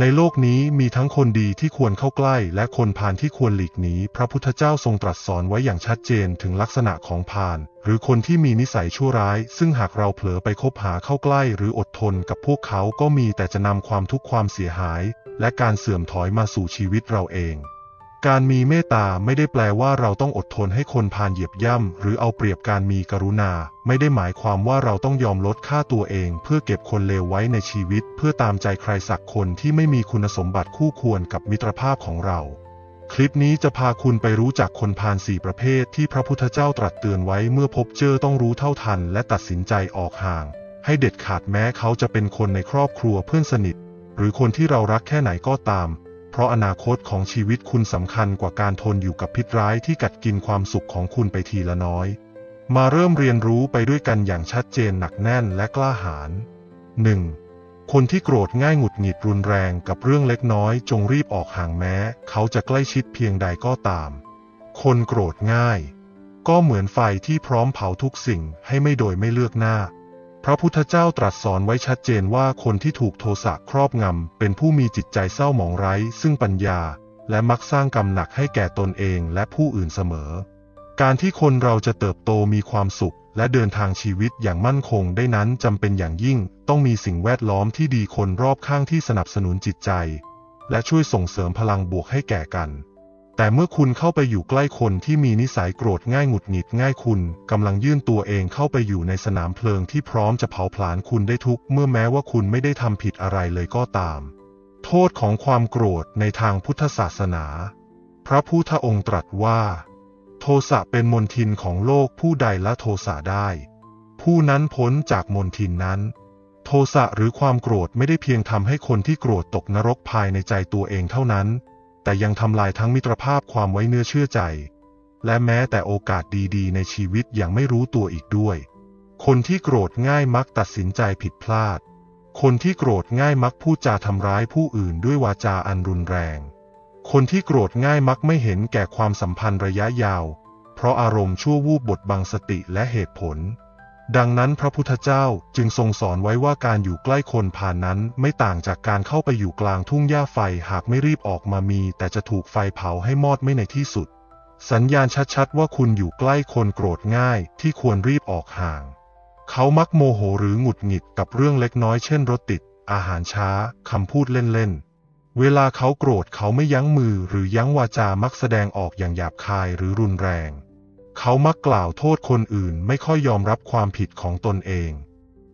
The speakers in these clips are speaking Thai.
ในโลกนี้มีทั้งคนดีที่ควรเข้าใกล้ และคนพาลที่ควรหลีกหนีพระพุทธเจ้าทรงตรัสสอนไว้อย่างชัดเจนถึงลักษณะของพาลหรือคนที่มีนิสัยชั่วร้าย ซึ่งหากเราเผลอไปคบหาเข้าใกล้ หรืออดทนกับพวกเขาก็มีแต่จะนำความทุกข์ความเสียหาย และการเสื่อมถอยมาสู่ชีวิตเราเอง การมีเมตตาไม่ได้แปลว่าเราต้องอดทนให้คนพาลเหยียบย่ำหรือเอาเปรียบการมีกรุณา ไม่ได้หมายความว่าเราต้องยอมลดค่าตัวเอง เพื่อเก็บคนเลวไว้ในชีวิต เพื่อตามใจใครสักคนที่ไม่มีคุณสมบัติคู่ควรกับมิตรภาพของเรา คลิปนี้จะพาคุณไปรู้จักคนพาลสี่ประเภทที่พระพุทธเจ้าตรัสเตือนไว้เมื่อพบเจอต้องรู้เท่าทัน และตัดสินใจออกห่าง ให้เด็ดขาดแม้เขาจะเป็นคนในครอบครัวเพื่อนสนิท หรือคนที่เรารักแค่ไหนก็ตาม เพราะอนาคตของชีวิตคุณสำคัญกว่าการทนอยู่กับพิษร้ายที่กัดกินความสุขของคุณไปทีละน้อย มาเริ่มเรียนรู้ไปด้วยกันอย่างชัดเจนหนักแน่นและกล้าหาญ 1. คนที่โกรธง่ายหงุดหงิดรุนแรงกับเรื่องเล็กน้อย จงรีบออกห่างแม้ เขาจะใกล้ชิดเพียงใดก็ตาม คนโกรธง่าย ก็เหมือนไฟที่พร้อมเผาทุกสิ่งให้ไม่โดยไม่เลือกหน้า พระพุทธเจ้าตรัสสอนไว้ชัดเจนว่าคนที่ถูกโทสะครอบงำ เป็นผู้มีจิตใจเศร้าหมองไร้ ซึ่งปัญญา และมักสร้างกรรมหนักให้แก่ตนเองและผู้อื่นเสมอ การที่คนเราจะเติบโตมีความสุข และเดินทางชีวิตอย่างมั่นคงได้นั้นจำเป็นอย่างยิ่ง ต้องมีสิ่งแวดล้อมที่ดีคนรอบข้างที่สนับสนุนจิตใจ และช่วยส่งเสริมพลังบวกให้แก่กัน แต่เมื่อคุณเข้าไปอยู่ใกล้คนที่มีนิสัยโกรธง่ายหงุดหงิดง่ายคุณกำลังยื่นตัวเองเข้าไปอยู่ในสนามเพลิงที่พร้อมจะเผาผลาญคุณได้ทุก เมื่อแม้ว่าคุณไม่ได้ทำผิดอะไรเลยก็ตาม โทษของความโกรธในทางพุทธศาสนา พระพุทธองค์ตรัสว่า โทสะเป็นมนทินของโลกผู้ใดละโทสะได้ ผู้นั้นพ้นจากมนทินนั้น โทสะหรือความโกรธไม่ได้เพียงทำให้คนที่โกรธตกนรกภายในใจตัวเองเท่านั้น แต่ยังทำลายทั้งมิตรภาพความไว้เนื้อเชื่อใจ และแม้แต่โอกาสดีๆ ในชีวิตอย่างไม่รู้ตัวอีกด้วย คนที่โกรธง่ายมักตัดสินใจผิดพลาด คนที่โกรธง่ายมักพูดจาทำร้ายผู้อื่นด้วยวาจาอันรุนแรง คนที่โกรธง่ายมักไม่เห็นแก่ความสัมพันธ์ระยะยาว เพราะอารมณ์ชั่ววูบบดบังสติและเหตุผล ดังนั้นพระพุทธเจ้าจึงทรงสอนไว้ว่าการอยู่ใกล้คนผ่านนั้นไม่ต่างจากการเข้าไปอยู่กลางทุ่งหญ้าไฟหากไม่รีบออกมามี แต่จะถูกไฟเผาให้มอดไม่ในที่สุด สัญญาณชัดๆ ว่าคุณอยู่ใกล้คนโกรธง่ายที่ควรรีบออกห่าง เขามักโมโหหรือหงุดหงิดกับเรื่องเล็กน้อยเช่นรถติด อาหารช้าคำพูดเล่นๆเวลาเขาโกรธเขาไม่ยั้งมือหรือยั้งวาจามักแสดงออกอย่างหยาบคายหรือรุนแรง เขามักกล่าวโทษคนอื่นไม่ค่อยยอมรับความผิดของตนเอง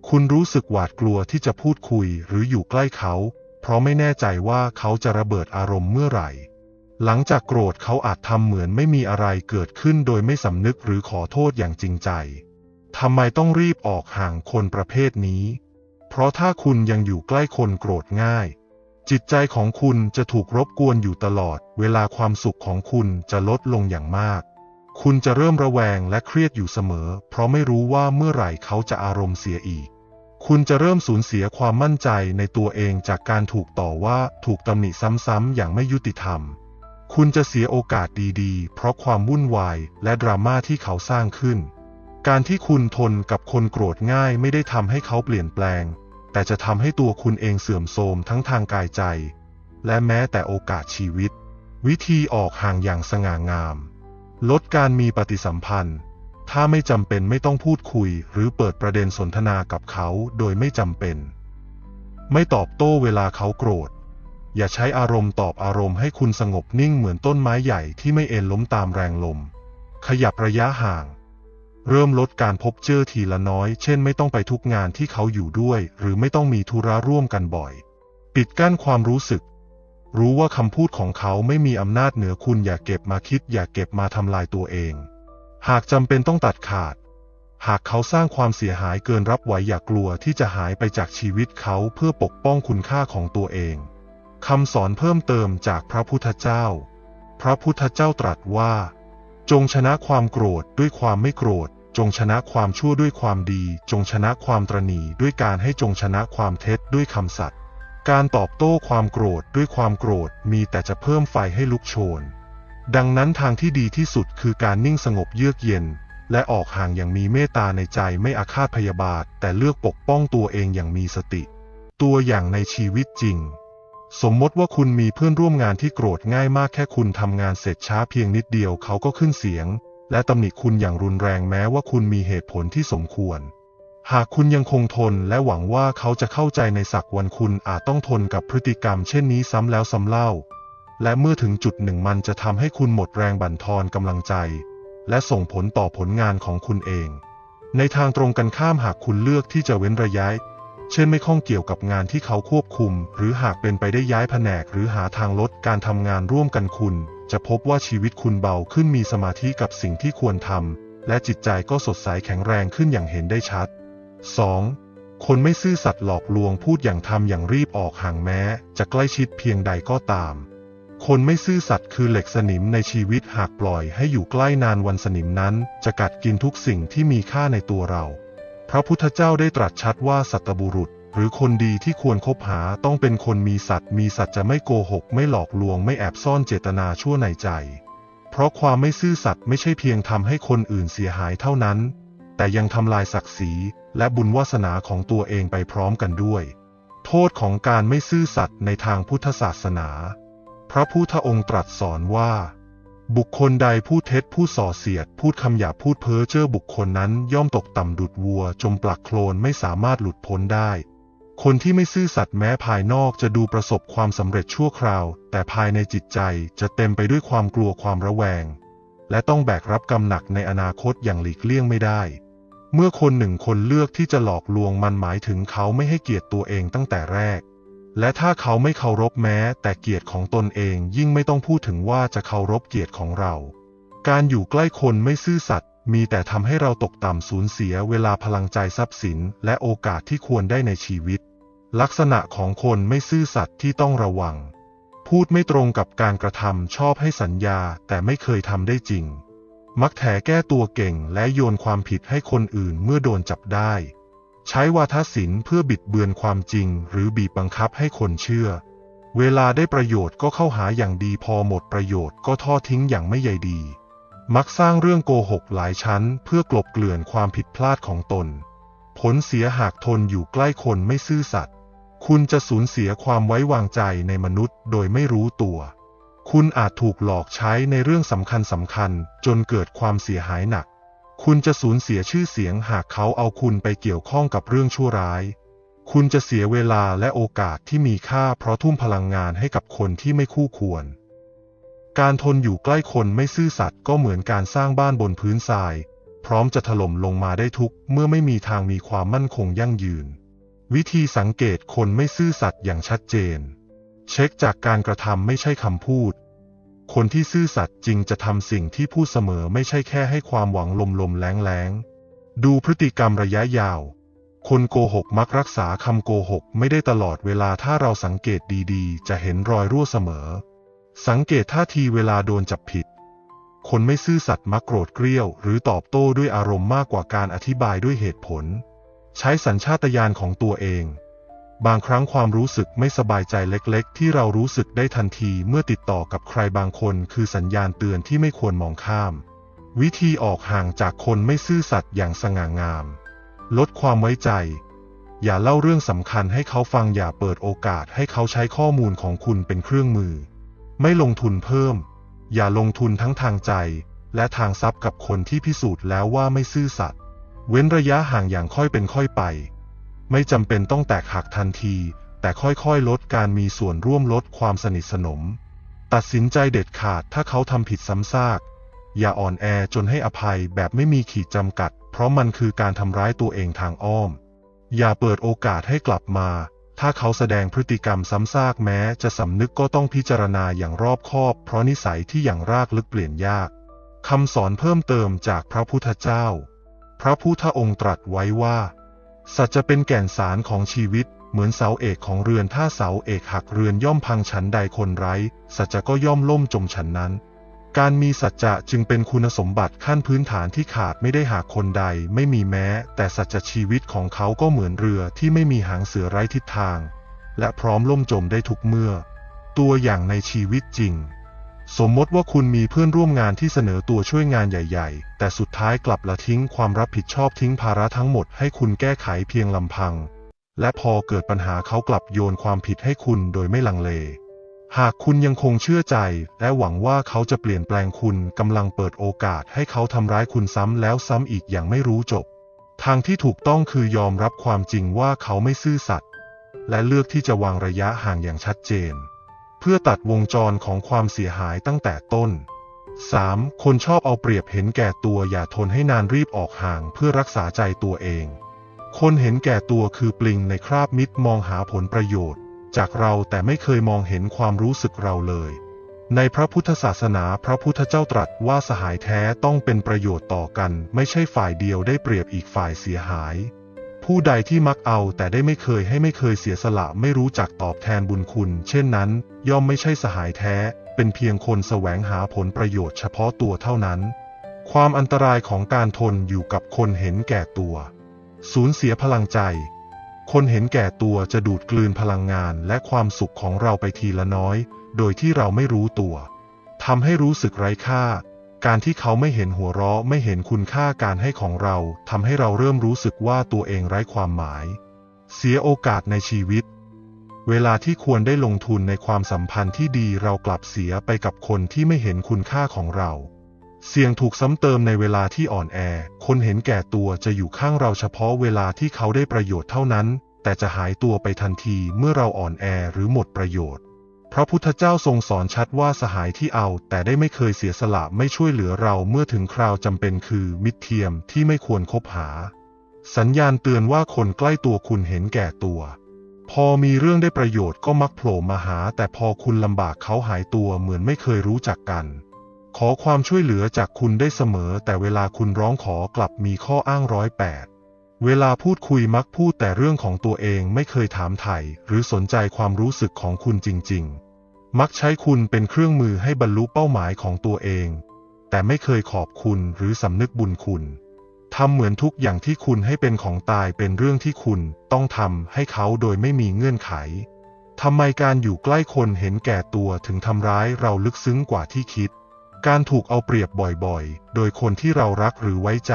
คุณรู้สึกหวาดกลัวที่จะพูดคุยหรืออยู่ใกล้เขา เพราะไม่แน่ใจว่าเขาจะระเบิดอารมณ์เมื่อไหร่ หลังจากโกรธเขาอาจทำเหมือนไม่มีอะไรเกิดขึ้นโดยไม่สำนึกหรือขอโทษอย่างจริงใจทำไมต้องรีบออกห่างคนประเภทนี้ เพราะถ้าคุณยังอยู่ใกล้คนโกรธง่าย จิตใจของคุณจะถูกรบกวนอยู่ตลอด เวลาความสุขของคุณจะลดลงอย่างมาก คุณจะเริ่มระแวงและเครียดอยู่เสมอ เพราะไม่รู้ว่าเมื่อไหร่เขาจะอารมณ์เสียอีก คุณจะเริ่มสูญเสียความมั่นใจในตัวเองจากการถูกต่อว่าถูกตำหนิซ้ำๆอย่างไม่ยุติธรรม คุณจะเสียโอกาสดีๆ เพราะความวุ่นวายและดราม่าที่เขาสร้างขึ้น การที่คุณทนกับคนโกรธง่ายไม่ได้ทำให้เขาเปลี่ยนแปลง แต่จะทำให้ตัวคุณเองเสื่อมโทรมทั้งทางกายใจ และแม้แต่โอกาสชีวิต วิธีออกห่างอย่างสง่างาม ลดการมีปฏิสัมพันธ์ ถ้าไม่จำเป็นไม่ต้องพูดคุย หรือเปิดประเด็นสนทนากับเขาโดยไม่จำเป็น ไม่ตอบโต้เวลาเขาโกรธ อย่าใช้อารมณ์ตอบอารมณ์ให้คุณสงบนิ่งเหมือนต้นไม้ใหญ่ที่ไม่เอ็นล้มตามแรงลม ขยับระยะห่าง เริ่มลดการพบเจอทีละน้อย เช่นไม่ต้องไปทุกงานที่เขาอยู่ด้วย หรือไม่ต้องมีธุระร่วมกันบ่อย ปิดกั้นความรู้สึก รู้ว่าคำพูดของเขาไม่มีอำนาจเหนือคุณอย่าเก็บมาคิด อย่าเก็บมาทำลายตัวเอง หากจำเป็นต้องตัดขาด หากเขาสร้างความเสียหายเกินรับไหวอย่ากลัวที่จะหายไปจากชีวิตเขาเพื่อปกป้องคุณค่าของตัวเองคำสอนเพิ่มเติมจากพระพุทธเจ้า พระพุทธเจ้าตรัสว่า จงชนะความโกรธด้วยความไม่โกรธ จงชนะความชั่วด้วยความดี จงชนะความตรณีด้วยการให้จงชนะความเท็จด้วยคำสัตย์ การตอบโต้ความโกรธด้วยความโกรธมีแต่จะเพิ่มไฟให้ลุกโชน ดังนั้นทางที่ดีที่สุดคือการนิ่งสงบเยือกเย็น และออกห่างอย่างมีเมตตาในใจไม่อาฆาตพยาบาท แต่เลือกปกป้องตัวเองอย่างมีสติ ตัวอย่างในชีวิตจริง สมมติว่าคุณมีเพื่อนร่วมงานที่โกรธง่ายมากแค่คุณทำงานเสร็จช้าเพียงนิดเดียวเขาก็ขึ้นเสียง และตำหนิคุณอย่างรุนแรงแม้ว่าคุณมีเหตุผลที่สมควร หากคุณยังคงทนและหวังว่าเขาจะเข้าใจในสักวันคุณอาจต้องทนกับพฤติกรรมเช่นนี้ซ้ำแล้วซ้ำเล่า และเมื่อถึงจุดหนึ่งมันจะทำให้คุณหมดแรงบั่นทอนกำลังใจ และส่งผลต่อผลงานของคุณเอง ในทางตรงกันข้ามหากคุณเลือกที่จะเว้นระยะ เช่นไม่ข้องเกี่ยวกับงานที่เขาควบคุม หรือหากเป็นไปได้ย้ายแผนก หรือหาทางลดการทำงานร่วมกันคุณ จะพบว่าชีวิตคุณเบาขึ้นมีสมาธิกับสิ่งที่ควรทำและจิตใจก็สดใสแข็งแรงขึ้นอย่างเห็นได้ชัด 2. คนไม่ซื่อสัตย์หลอกลวงพูดอย่างทำอย่างรีบออกห่างแม้ จะใกล้ชิดเพียงใดก็ตาม คนไม่ซื่อสัตย์คือเหล็กสนิมในชีวิตหากปล่อยให้อยู่ใกล้นานวันสนิมนั้น จะกัดกินทุกสิ่งที่มีค่าในตัวเรา พระพุทธเจ้าได้ตรัสชัดว่าสัตบุรุษ หรือคนดีที่ควรคบหาต้องเป็นคนมีสัตว์มีสัตว์จะไม่โกหก ไม่หลอกลวงไม่แอบซ่อนเจตนาชั่วในใจ เพราะความไม่ซื่อสัตย์ไม่ใช่เพียงทำให้คนอื่นเสียหายเท่านั้น แต่ยังทำลายศักดิ์ศรีและบุญวาสนาของตัวเองไปพร้อมกันด้วย โทษของการไม่ซื่อสัตย์ในทางพุทธศาสนา พระพุทธองค์ตรัสสอนว่า บุคคลใดพูดเท็จพูดส่อเสียด พูดคำหยาพูดเพ้อเจ้อบุคคลนั้นย่อมตกต่ำดุดวัว จมปลักโคลนไม่สามารถหลุดพ้นได้ คนที่ไม่ซื่อสัตย์แม้ภายนอกจะดูประสบความสำเร็จชั่วคราว แต่ภายในจิตใจจะเต็มไปด้วยความกลัวความระแวง และต้องแบกรับกรรมหนักในอนาคตอย่างหลีกเลี่ยงไม่ได้ เมื่อคนหนึ่งคนเลือกที่จะหลอกลวงมันหมายถึงเขาไม่ให้เกียรติตัวเองตั้งแต่แรก และถ้าเขาไม่เคารพแม้ แต่เกียรติของตนเองยิ่งไม่ต้องพูดถึงว่าจะเคารพเกียรติของเรา การอยู่ใกล้คนไม่ซื่อสัตย์มีแต่ทำให้เราตกต่ำสูญเสียเวลาพลังใจทรัพย์สิน และโอกาสที่ควรได้ในชีวิต ลักษณะของคนไม่ซื่อสัตย์ที่ต้องระวัง พูดไม่ตรงกับการกระทำชอบให้สัญญาแต่ไม่เคยทำได้จริง มักแถแก้ตัวเก่งและโยนความผิดให้คนอื่นเมื่อโดนจับได้ ใช้วาทศิลป์เพื่อบิดเบือนความจริง หรือบีบบังคับให้คนเชื่อ เวลาได้ประโยชน์ก็เข้าหาอย่างดีพอหมดประโยชน์ก็ทอดทิ้งอย่างไม่ใยดี มักสร้างเรื่องโกหกหลายชั้น เพื่อกลบเกลื่อนความผิดพลาดของตน ผลเสียหากทนอยู่ใกล้คนไม่ซื่อสัตย์ คุณจะสูญเสียความไว้วางใจในมนุษย์โดยไม่รู้ตัว คุณอาจถูกหลอกใช้ในเรื่องสำคัญสำคัญจนเกิดความเสียหายหนัก คุณจะสูญเสียชื่อเสียงหากเขาเอาคุณไปเกี่ยวข้องกับเรื่องชั่วร้าย คุณจะเสียเวลาและโอกาสที่มีค่าเพราะทุ่มพลังงานให้กับคนที่ไม่คู่ควร การทนอยู่ใกล้คนไม่ซื่อสัตย์ก็เหมือนการสร้างบ้านบนพื้นทราย พร้อมจะถล่มลงมาได้ทุกเมื่อไม่มีทางมีความมั่นคงยั่งยืน วิธีสังเกตคนไม่ซื่อสัตย์อย่างชัดเจน เช็คจากการกระทำไม่ใช่คำพูด คนที่ซื่อสัตย์จริงจะทำสิ่งที่พูดเสมอไม่ใช่แค่ให้ความหวังลมๆแรงแรงๆ ดูพฤติกรรมระยะยาว คนโกหกมักรักษาคำโกหกไม่ได้ตลอดเวลาถ้าเราสังเกตดีๆ จะเห็นรอยรั่วเสมอ สังเกตท่าทีเวลาโดนจับผิด คนไม่ซื่อสัตย์มักโกรธเกรี้ยว หรือตอบโต้ด้วยอารมณ์มากกว่าการอธิบายด้วยเหตุผล ใช้สัญชาตญาณของตัวเอง บางครั้งความรู้สึกไม่สบายใจเล็กๆ ที่เรารู้สึกได้ทันทีเมื่อติดต่อกับใครบางคน คือสัญญาณเตือนที่ไม่ควรมองข้าม วิธีออกห่างจากคนไม่ซื่อสัตย์อย่างสง่างาม ลดความไว้ใจ อย่าเล่าเรื่องสำคัญให้เขาฟังอย่าเปิดโอกาสให้เขาใช้ข้อมูลของคุณเป็นเครื่องมือ ไม่ลงทุนเพิ่ม อย่าลงทุนทั้งทางใจ และทางทรัพย์กับคนที่พิสูจน์แล้วว่าไม่ซื่อสัตย์ เว้นระยะห่างอย่างค่อยเป็นค่อยไป ไม่จำเป็นต้องแตกหักทันที แต่ค่อยๆ ลดการมีส่วนร่วมลดความสนิทสนม ตัดสินใจเด็ดขาดถ้าเขาทำผิดซ้ำซาก อย่าอ่อนแอจนให้อภัยแบบไม่มีขีดจำกัด เพราะมันคือการทำร้ายตัวเองทางอ้อม อย่าเปิดโอกาสให้กลับมา ถ้าเขาแสดงพฤติกรรมซ้ำซากแม้จะสำนึกก็ต้องพิจารณาอย่างรอบคอบ เพราะนิสัยที่อย่างรากลึกเปลี่ยนยากคำสอนเพิ่มเติมจากพระพุทธเจ้า พระพุทธองค์ตรัสไว้ว่า สัจจะเป็นแก่นสารของชีวิต เหมือนเสาเอกของเรือนถ้าเสาเอกหักเรือนย่อมพังฉันใดคนไร้ สัจจะก็ย่อมล่มจมฉันนั้น การมีสัจจะจึงเป็นคุณสมบัติขั้นพื้นฐานที่ขาดไม่ได้หากคนใดไม่มีแม้ แต่สัจจะชีวิตของเขาก็เหมือนเรือที่ไม่มีหางเสือไร้ทิศทาง และพร้อมล่มจมได้ทุกเมื่อ ตัวอย่างในชีวิตจริง สมมติว่าคุณมีเพื่อนร่วมงานที่เสนอตัวช่วยงานใหญ่ ๆ แต่สุดท้ายกลับละทิ้งความรับผิดชอบทิ้งภาระทั้งหมดให้คุณแก้ไขเพียงลำพัง และพอเกิดปัญหาเขากลับโยนความผิดให้คุณโดยไม่ลังเล หากคุณยังคงเชื่อใจ และหวังว่าเขาจะเปลี่ยนแปลงคุณกำลังเปิดโอกาสให้เขาทำร้ายคุณซ้ำแล้วซ้ำอีกอย่างไม่รู้จบ ทางที่ถูกต้องคือยอมรับความจริงว่าเขาไม่ซื่อสัตย์และเลือกที่จะวางระยะห่างอย่างชัดเจน เพื่อตัดวงจรของความเสียหายตั้งแต่ต้น 3. คนชอบเอาเปรียบเห็นแก่ตัวอย่าทนให้นานรีบออกห่างเพื่อรักษาใจตัวเอง คนเห็นแก่ตัวคือปลิงในคราบมิตรมองหาผลประโยชน์ จากเราแต่ไม่เคยมองเห็นความรู้สึกเราเลย ในพระพุทธศาสนาพระพุทธเจ้าตรัสว่าสหายแท้ต้องเป็นประโยชน์ต่อกัน ไม่ใช่ฝ่ายเดียวได้เปรียบอีกฝ่ายเสียหาย ผู้ใดที่มักเอาแต่ได้ไม่เคยให้ไม่เคยเสียสละไม่รู้จักตอบแทนบุญคุณ เช่นนั้น ย่อมไม่ใช่สหายแท้ เป็นเพียงคนแสวงหาผลประโยชน์เฉพาะตัวเท่านั้น ความอันตรายของการทนอยู่กับคนเห็นแก่ตัว สูญเสียพลังใจ คนเห็นแก่ตัวจะดูดกลืนพลังงานและความสุขของเราไปทีละน้อย โดยที่เราไม่รู้ตัวทำให้รู้สึกไร้ค่า การที่เขาไม่เห็นหัวเราะไม่เห็นคุณค่าการให้ของเราทำให้เราเริ่มรู้สึกว่าตัวเองไร้ความหมาย เสียโอกาสในชีวิต เวลาที่ควรได้ลงทุนในความสัมพันธ์ที่ดีเรากลับเสียไปกับคนที่ไม่เห็นคุณค่าของเรา เสี่ยงถูกซ้ำเติมในเวลาที่อ่อนแอ คนเห็นแก่ตัวจะอยู่ข้างเราเฉพาะเวลาที่เขาได้ประโยชน์เท่านั้น แต่จะหายตัวไปทันทีเมื่อเราอ่อนแอหรือหมดประโยชน์ พระพุทธเจ้าทรงสอนชัดว่าสหายที่เอา แต่ได้ไม่เคยเสียสละไม่ช่วยเหลือเราเมื่อถึงคราวจำเป็นคือมิตรเทียมที่ไม่ควรคบหา สัญญาณเตือนว่าคนใกล้ตัวคุณเห็นแก่ตัว พอมีเรื่องได้ประโยชน์ก็มักโผล่มาหา แต่พอคุณลำบากเขาหายตัวเหมือนไม่เคยรู้จักกัน ขอความช่วยเหลือจากคุณได้เสมอ แต่เวลาคุณร้องขอกลับมีข้ออ้างร้อยแปด เวลาพูดคุยมักพูดแต่เรื่องของตัวเองไม่เคยถามไถ่หรือสนใจความรู้สึกของคุณจริง ๆ มักใช้คุณเป็นเครื่องมือให้บรรลุเป้าหมายของตัวเอง แต่ไม่เคยขอบคุณหรือสำนึกบุญคุณทำเหมือนทุกอย่างที่คุณให้เป็นของตายเป็นเรื่องที่คุณต้องทำให้เขาโดยไม่มีเงื่อนไขทำไมการอยู่ใกล้คนเห็นแก่ตัวถึงทำร้ายเราลึกซึ้งกว่าที่คิด การถูกเอาเปรียบบ่อยๆ โดยคนที่เรารักหรือไว้ใจ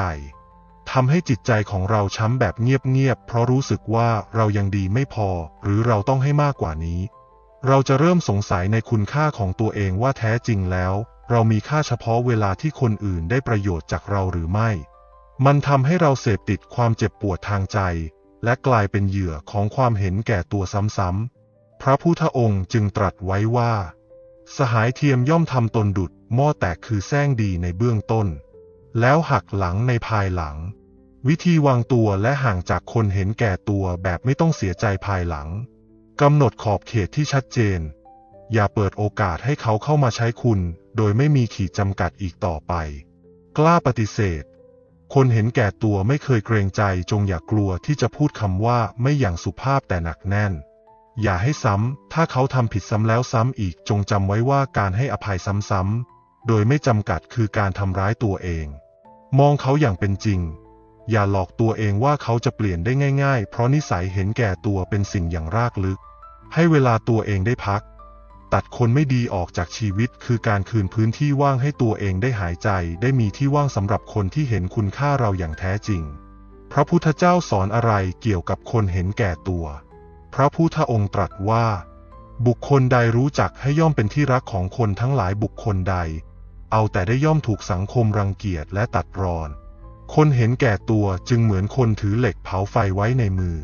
ทำให้จิตใจของเราช้ำแบบเงียบๆ เพราะรู้สึกว่าเรายังดีไม่พอ หรือเราต้องให้มากกว่านี้ เราจะเริ่มสงสัยในคุณค่าของตัวเองว่าแท้จริงแล้ว เรามีค่าเฉพาะเวลาที่คนอื่นได้ประโยชน์จากเราหรือไม่ มันทำให้เราเสพติดความเจ็บปวดทางใจ และกลายเป็นเหยื่อของความเห็นแก่ตัวซ้ำๆ พระพุทธองค์จึงตรัสไว้ว่า สหายเทียมย่อมทำตนดุดหม้อแตกคือแซงดีในเบื้องต้น แล้วหักหลังในภายหลัง วิธีวางตัวและห่างจากคนเห็นแก่ตัวแบบไม่ต้องเสียใจภายหลัง กำหนดขอบเขตที่ชัดเจน อย่าเปิดโอกาสให้เขาเข้ามาใช้คุณ โดยไม่มีขีดจำกัดอีกต่อไป กล้าปฏิเสธ คนเห็นแก่ตัวไม่เคยเกรงใจจงอย่ากลัวที่จะพูดคำว่าไม่อย่างสุภาพแต่หนักแน่น อย่าให้ซ้ำ ถ้าเขาทำผิดซ้ำแล้วซ้ำอีกจงจำไว้ว่าการให้อภัยซ้ำๆ โดยไม่จำกัดคือการทำร้ายตัวเอง มองเขาอย่างเป็นจริง อย่าหลอกตัวเองว่าเขาจะเปลี่ยนได้ง่ายๆ เพราะนิสัยเห็นแก่ตัวเป็นสิ่งอย่างรากลึก ให้เวลาตัวเองได้พัก ตัดคนไม่ดีออกจากชีวิตคือการคืนพื้นที่ว่างให้ตัวเองได้หายใจ ได้มีที่ว่างสำหรับคนที่เห็นคุณค่าเราอย่างแท้จริง พระพุทธเจ้าสอนอะไรเกี่ยวกับคนเห็นแก่ตัว พระพุทธองค์ตรัสว่า บุคคลใดรู้จักให้ย่อมเป็นที่รักของคนทั้งหลายบุคคลใด เอาแต่ได้ย่อมถูกสังคมรังเกียจและตัดรอน คนเห็นแก่ตัวจึงเหมือนคนถือเหล็กเผาไฟไว้ในมือ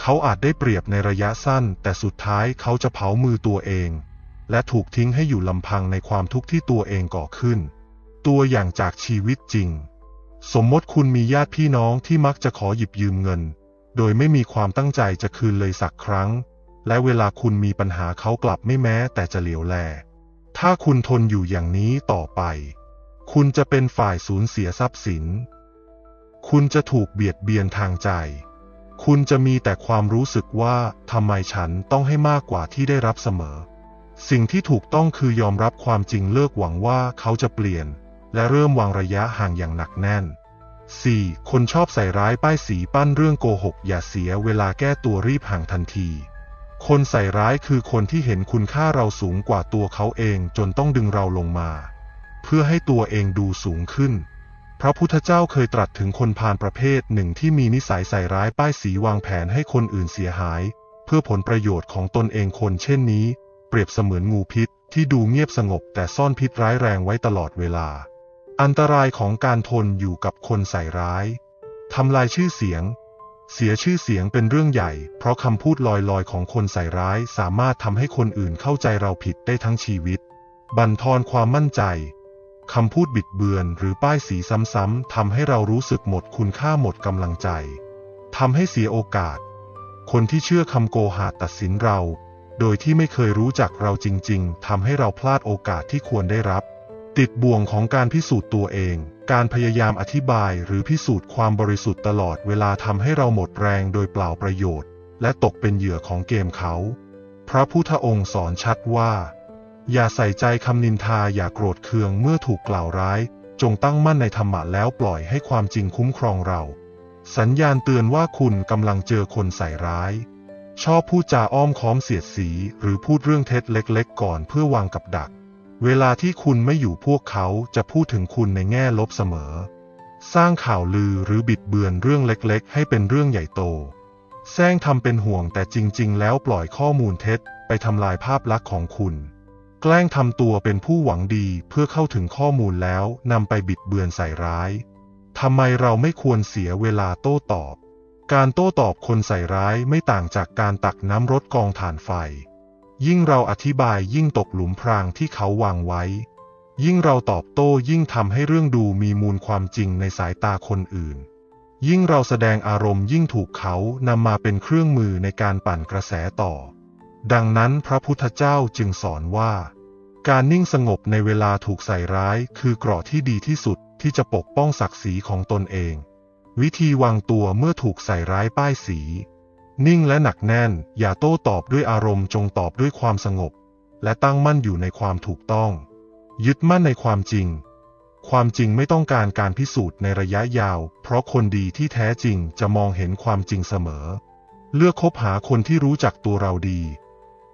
เขาอาจได้เปรียบในระยะสั้น แต่สุดท้ายเขาจะเผามือตัวเอง และถูกทิ้งให้อยู่ลำพังในความทุกข์ที่ตัวเองก่อขึ้น ตัวอย่างจากชีวิตจริง สมมติคุณมีญาติพี่น้องที่มักจะขอหยิบยืมเงิน โดยไม่มีความตั้งใจจะคืนเลยสักครั้ง และเวลาคุณมีปัญหาเขากลับไม่แม้แต่จะเหลียวแล ถ้าคุณทนอยู่อย่างนี้ต่อไป คุณจะเป็นฝ่ายสูญเสียทรัพย์สิน คุณจะถูกเบียดเบียนทางใจ คุณจะมีแต่ความรู้สึกว่าทำไมฉันต้องให้มากกว่าที่ได้รับเสมอ สิ่งที่ถูกต้องคือยอมรับความจริงเลิกหวังว่าเขาจะเปลี่ยน และเริ่มวางระยะห่างอย่างหนักแน่น 4. คนชอบใส่ร้ายป้ายสีปั้นเรื่องโกหก อย่าเสียเวลาแก้ตัวรีบห่างทันที คนใส่ร้ายคือคนที่เห็นคุณค่าเราสูงกว่าตัวเขาเองจนต้องดึงเราลงมา เพื่อให้ตัวเองดูสูงขึ้น พระพุทธเจ้าเคยตรัสถึงคนพาลประเภทหนึ่งที่มีนิสัยใส่ร้ายป้ายสีวางแผนให้คนอื่นเสียหาย เพื่อผลประโยชน์ของตนเองคนเช่นนี้ เปรียบเสมือนงูพิษที่ดูเงียบสงบแต่ซ่อนพิษร้ายแรงไว้ตลอดเวลา อันตรายของการทนอยู่กับคนใส่ร้ายทำลายชื่อเสียง เสียชื่อเสียงเป็นเรื่องใหญ่ เพราะคำพูดลอยๆของคนใส่ร้ายสามารถทำให้คนอื่นเข้าใจเราผิดได้ทั้งชีวิต บั่นทอนความมั่นใจ คำพูดบิดเบือนหรือป้ายสีซ้ำๆทำให้เรารู้สึกหมดคุณค่าหมดกำลังใจทำให้เสียโอกาส คนที่เชื่อคำโกหกตัดสินเรา โดยที่ไม่เคยรู้จักเราจริง ๆทำให้เราพลาดโอกาสที่ควรได้รับ ติดบ่วงของการพิสูจน์ตัวเอง การพยายามอธิบายหรือพิสูจน์ความบริสุทธิ์ตลอดเวลาทำให้เราหมดแรงโดยเปล่าประโยชน์ และตกเป็นเหยื่อของเกมเขา พระพุทธองค์สอนชัดว่า อย่าใส่ใจคำนินทาอย่าโกรธเคืองเมื่อถูกกล่าวร้าย จงตั้งมั่นในธรรมะแล้วปล่อยให้ความจริงคุ้มครองเรา สัญญาณเตือนว่าคุณกำลังเจอคนใส่ร้าย ชอบพูดจาอ้อมค้อมเสียดสี หรือพูดเรื่องเท็จเล็กๆ ก่อนเพื่อวางกับดัก เวลาที่คุณไม่อยู่พวกเขาจะพูดถึงคุณในแง่ลบเสมอ สร้างข่าวลือหรือบิดเบือนเรื่องเล็กๆ ให้เป็นเรื่องใหญ่โตแซงทำเป็นห่วงแต่จริง ๆ แล้วปล่อยข้อมูลเท็จไปทำลายภาพลักษณ์ของคุณ แกล้งทำตัวเป็นผู้หวังดีเพื่อเข้าถึงข้อมูลแล้วนำไปบิดเบือนใส่ร้ายทำไมเราไม่ควรเสียเวลาโต้ตอบ การโต้ตอบคนใส่ร้ายไม่ต่างจากการตักน้ำรดกองถ่านไฟ ยิ่งเราอธิบายยิ่งตกหลุมพรางที่เขาวางไว้ ยิ่งเราตอบโต้ยิ่งทำให้เรื่องดูมีมูลความจริงในสายตาคนอื่น ยิ่งเราแสดงอารมณ์ยิ่งถูกเขานำมาเป็นเครื่องมือในการปั่นกระแสต่อ ดังนั้นพระพุทธเจ้าจึงสอนว่า การนิ่งสงบในเวลาถูกใส่ร้ายคือเกราะที่ดีที่สุดที่จะปกป้องศักดิ์ศรีของตนเอง วิธีวางตัวเมื่อถูกใส่ร้ายป้ายสี นิ่งและหนักแน่น อย่าโต้ตอบด้วยอารมณ์จงตอบด้วยความสงบ และตั้งมั่นอยู่ในความถูกต้อง ยึดมั่นในความจริง ความจริงไม่ต้องการการพิสูจน์ในระยะยาว เพราะคนดีที่แท้จริงจะมองเห็นความจริงเสมอ เลือกคบหาคนที่รู้จักตัวเราดี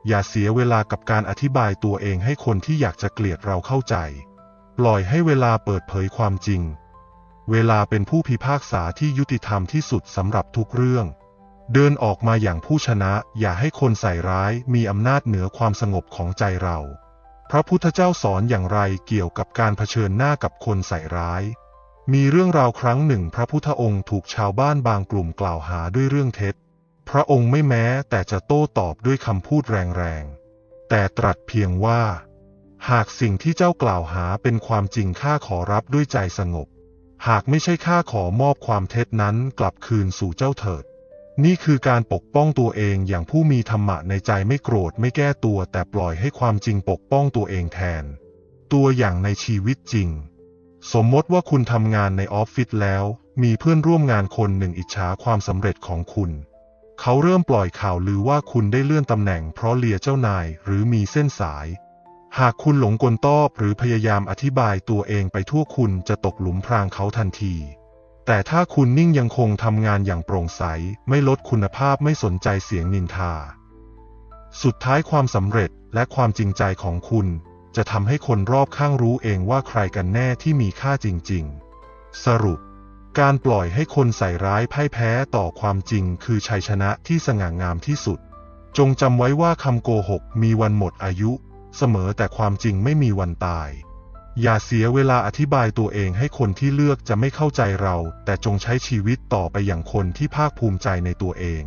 อย่าเสียเวลากับการอธิบายตัวเองให้คนที่อยากจะเกลียดเราเข้าใจ ปล่อยให้เวลาเปิดเผยความจริง เวลาเป็นผู้พิพากษาที่ยุติธรรมที่สุดสำหรับทุกเรื่อง เดินออกมาอย่างผู้ชนะ อย่าให้คนใส่ร้ายมีอำนาจเหนือความสงบของใจเรา พระพุทธเจ้าสอนอย่างไรเกี่ยวกับการเผชิญหน้ากับคนใส่ร้าย มีเรื่องราวครั้งหนึ่ง พระพุทธองค์ถูกชาวบ้านบางกลุ่มกล่าวหาด้วยเรื่องเท็จ พระองค์ไม่แม้แต่จะโต้ตอบด้วยคำพูดแรงๆ แต่ตรัสเพียงว่า หากสิ่งที่เจ้ากล่าวหาเป็นความจริงข้าขอรับด้วยใจสงบ หากไม่ใช่ข้าขอมอบความเท็จนั้นกลับคืนสู่เจ้าเถิด นี่คือการปกป้องตัวเองอย่างผู้มีธรรมะในใจไม่โกรธไม่แก้ตัวแต่ปล่อยให้ความจริงปกป้องตัวเองแทน ตัวอย่างในชีวิตจริง สมมติว่าคุณทำงานในออฟฟิศแล้ว มีเพื่อนร่วมงานคนหนึ่งอิจฉาความสำเร็จของคุณ เขาเริ่มปล่อยข่าวลือว่าคุณได้เลื่อนตำแหน่งเพราะเลียเจ้านายหรือมีเส้นสาย หากคุณหลงกลตอบหรือพยายามอธิบายตัวเองไปทั่วคุณจะตกหลุมพรางเขาทันที แต่ถ้าคุณนิ่งยังคงทำงานอย่างโปร่งใส ไม่ลดคุณภาพไม่สนใจเสียงนินทา สุดท้ายความสำเร็จและความจริงใจของคุณ จะทำให้คนรอบข้างรู้เองว่าใครกันแน่ที่มีค่าจริง ๆ สรุป การปล่อยให้คนใส่ร้ายพ่ายแพ้ต่อความจริงคือชัยชนะที่สง่างามที่สุด จงจำไว้ว่าคำโกหกมีวันหมดอายุ เสมอแต่ความจริงไม่มีวันตาย อย่าเสียเวลาอธิบายตัวเองให้คนที่เลือกจะไม่เข้าใจเรา แต่จงใช้ชีวิตต่อไปอย่างคนที่ภาคภูมิใจในตัวเอง